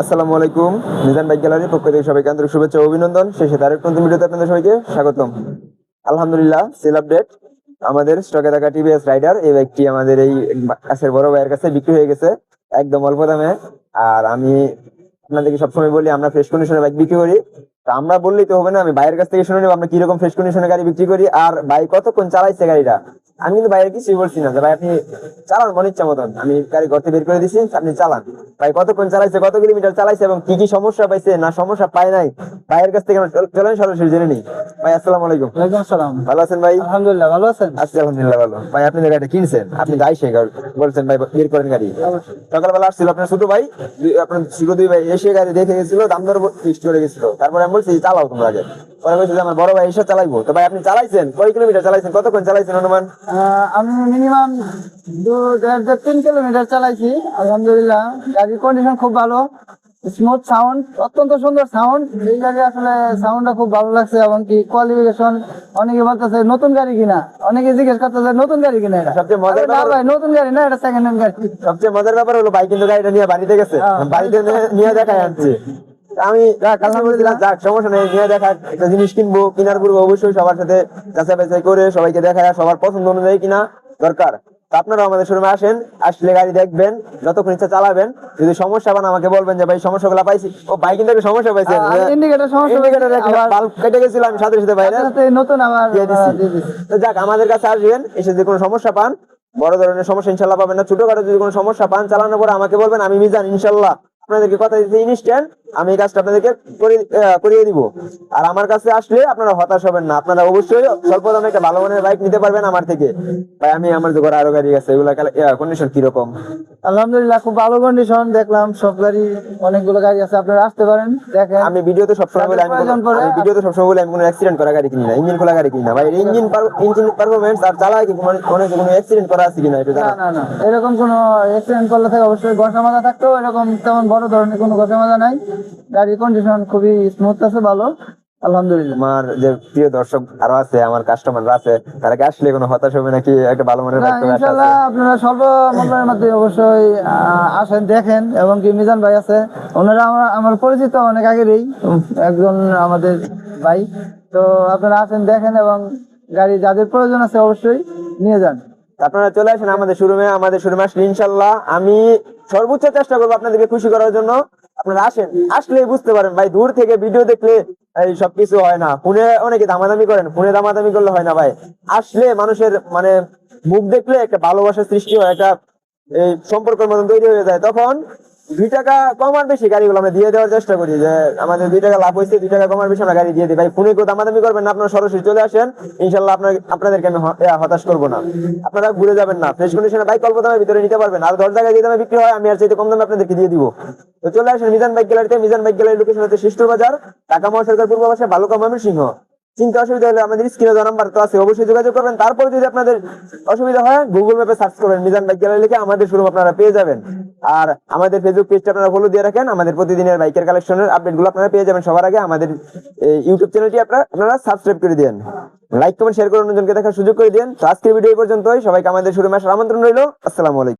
আসসালামু আলাইকুম, মিজান বাইক গ্যালারির পক্ষ থেকে সবাইকে আন্তরিক শুভেচ্ছা অভিনন্দন। শেষে তার এক নতুন ভিডিওতে আপনাদের সবাইকে স্বাগতম। আলহামদুলিল্লাহ সেল আপডেট আমাদের স্টকে থাকা টিভিএস রাইডার এই বাইকটি আমাদের এই কাছের বড় ভাইয়ের কাছে বিক্রি হয়ে গেছে, একদম অল্প দামে। আর আমি আপনাদেরকে সবসময় বলি, আমরা ফ্রেশ কন্ডিশনে বাইক বিক্রি করি। তা আমরা বললেই তো হবে না, আমি বাইরের কাছ থেকে শুনে নেব আমরা কীরকম ফ্রেশ কন্ডিশনে গাড়ি বিক্রি করি, আর বাইক কতক্ষণ চালাইছে গাড়িটা। আমি কিন্তু বাইরে কিছুই বলছি না। ভাই আপনি চালান মনে ইচ্ছা মতন। আমি গাড়ি ঘর থেকে বের করে দিছি আপনি চালান। ভাই কতক্ষণ চালাইছে কত কিলোমিটার চালাইছে এবং কি কি সমস্যা পাইছে না সমস্যা পায় নাই ভাইয়ের কাছ থেকে চলেন সরাসরি জেনে নিই। ভাই আসসালামু আলাইকুম। ওয়ালাইকুম আসসালাম। ভালো আছেন ভাই? আলহামদুলিল্লাহ ভালো আছেন? আছি আলহামদুলিল্লাহ ভালো। ভাই আপনি গাড়িটা কিনছেন আপনি যাই সে বলছেন ভাই বের করেন গাড়ি। সকালবেলা আসছিল আপনার ছোট ভাই আপনার ছোট দুই ভাই এসে গাড়ি দেখে গেছিল দাম দর ফিক্সড করে গেছিল। তারপরে আমি বলছি চালাও তোমরা আগে। পরে বলছি যে আমার বড় ভাই এসে চালাইবো। তো ভাই আপনি চালাইছেন? কয় কিলোমিটার চালাইছেন? কতক্ষণ চালাইছেন অনুমান আমি মিনিমাম দু দেড় তিন কিলোমিটার চালাইছি। আলহামদুলিল্লাহ গাড়ির কন্ডিশন খুব ভালো। স্মুথ সাউন্ড অত্যন্ত সুন্দর সাউন্ড এই গাড়ি আসলে সাউন্ডটা খুব ভালো লাগছে এবং কি কোয়ালিফিকেশন অনেকে বলতেছে নতুন গাড়ি কিনা? অনেকে জিজ্ঞেস করতেছে নতুন গাড়ি কিনা এটা? সবচেয়ে মজার ব্যাপার- ভাই নতুন গাড়ি না এটা সেকেন্ড হ্যান্ড গাড়ি। সবচেয়ে মজার ব্যাপার হলো ভাই কিন্তু গাড়িটা নিয়ে বাড়িতে গেছে। হ্যাঁ। বাড়িতে নিয়ে- নিয়ে দেখায় আনছে। আমি যাক আলহামদুলিল্লাহ যাক সমস্যা নেই নিয়ে দেখা একটা জিনিস কিনবো কেনার পূর্বে অবশ্যই সবার সাথে যাচাই বাছাই করে সবাইকে দেখায় সবার পছন্দ অনুযায়ী কিনা দরকার। আপনারা আমাদের শোরুমে আসেন আসলে গাড়ি দেখবেন যতক্ষণ ইচ্ছা চালাবেন যদি সমস্যা পান আমাকে বলবেন যে ভাই সমস্যাগুলো পাইছি। ও ভাই কিন্তু একটা সমস্যা ইন্ডিকেটর সমস্যা ইন্ডিকেটর বাল্ব কেটে গেছিল আমি সাথে সাথে সাথে নতুন। তো যাক আমাদের কাছে আসবেন এসে যদি কোনো সমস্যা পান বড় ধরনের সমস্যা ইনশাল্লাহ পাবেন না ছোটখাটো যদি কোনো সমস্যা পান চালানোর পরে আমাকে বলবেন আমি মিজান ইনশাল্লাহ। আপনাদেরকে কথা দিতে ইনস্ট্যান্ট আমি এই কাজটা আপনাদেরকে করিয়ে দিব। আর আমার কাছে আসলে আপনারা হতাশ হবেন না। আপনারা অবশ্যই স্বল্প দামে একটা ভালো মানের বাইক নিতে পারবেন আমার থেকে। ভাই আমি আমার যে ঘরে আরও গাড়ি আছে এগুলা কন্ডিশন কীরকম? আলহামদুলিল্লাহ খুব ভালো কন্ডিশন দেখলাম সব গাড়ি অনেকগুলো গাড়ি আছে আপনারা আসতে পারেন দেখেন। আমি ভিডিওতে সবসময় বলি আমি আমি ভিডিওতে সবসময় বলি আমি কোনো অ্যাক্সিডেন্ট করা গাড়ি কিনি না ইঞ্জিন খোলা গাড়ি কিনি না। ভাই ইঞ্জিন ইঞ্জিন পারফরমেন্স আর চালায় কি কোনো কোনো অ্যাক্সিডেন্ট করা আছে কিনা এটা না জানা না না এরকম কোনো অ্যাক্সিডেন্ট করলে থাকে অবশ্যই ঘষা মাজা থাকতেও এরকম তেমন বড় ধরনের কোনো ঘষা মাজা নাই। গাড়ির কন্ডিশন খুবই স্মুথ আছে ভালো। আলহামদুলিল্লাহ। আমার যে প্রিয় দর্শক আরও আছে আমার কাস্টমাররা আছে তারা কি আসলে কোনো হতাশ হবে নাকি একটা ভালো মনের না, রাখতে হবে আশা আপনারা স্বল্প মূল্যের মধ্যে অবশ্যই আসেন দেখেন এবং কি মিজান ভাই আছে। ওনারা আমার আমার পরিচিত অনেক আগেরই একজন আমাদের ভাই। তো আপনারা আসেন দেখেন এবং গাড়ি যাদের প্রয়োজন আছে অবশ্যই নিয়ে যান। আপনারা চলে আসেন আমাদের শোরুমে আমাদের শোরুমে আসলে ইনশাল্লাহ আমি সর্বোচ্চ চেষ্টা করব আপনাদেরকে খুশি করার জন্য। আপনারা আসেন, আসলেই বুঝতে পারেন ভাই, দূর থেকে ভিডিও দেখলে, এই সবকিছু হয় না। ফোনে অনেকে দামাদামি করেন, ফোনে দামাদামি করলে হয় না ভাই। আসলে মানুষের মানে মুখ দেখলে একটা ভালোবাসার সৃষ্টি হয়, একটা, এই সম্পর্কের মতন তৈরি হয়ে যায়। তখন দুই টাকা কম আর বেশি গাড়িগুলো আমরা দিয়ে দেওয়ার চেষ্টা করি যে আমাদের দুই টাকা লাভ হয়েছে, দুই টাকা কম বেশি আমরা গাড়ি দিয়ে দিই। ভাই, ফোনে করবেন না সরাসরি চলে আসেন। ইনশাল্লাহ আপনার, আপনাদেরকে আমি হতাশ করব না। আপনারা ঘুরে যাবেন না। ফ্রেশ কন্ডিশনে বাইক অল্প দামের ভিতরে নিতে পারবেন। আর দশ বিক্রি হয়, আমি আর চাইতে কম দামে আপনাদেরকে দিয়ে তো চলে আসেন মিজান বাইক গ্যালারিতে মিজান বাইক গ্যালারি লোকেশন হচ্ছে বাজার পূর্ব পাশে চিন্তা অসুবিধা হলে আমাদের স্ক্রিনে দেওয়া নাম্বার তো আছে, অবশ্যই যোগাযোগ করবেন। তারপরে যদি আপনাদের অসুবিধা হয় গুগল ম্যাপে সার্চ করবেন, মিজান বাইক গ্যালারি লিখে আমাদের শোরুম আপনারা পেয়ে যাবেন। আর আমাদের ফেসবুক পেজটা আপনারা ফলো দিয়ে রাখেন। আমাদের প্রতিদিনের বাইকের কালেকশনের আপডেটগুলো আপনারা পেয়ে যাবেন সবার আগে। আমাদের ইউটিউব চ্যানেলটি আপনারা আপনারা সাবস্ক্রাইব করে দেন লাইক কমেন্ট শেয়ার করে অন্যজনকে দেখার সুযোগ করে দিন আজকের ভিডিও এই পর্যন্তই। সবাইকে আমাদের শুরু মাসের আমন্ত্রণ রইল। আসসালামু আলাইকুম।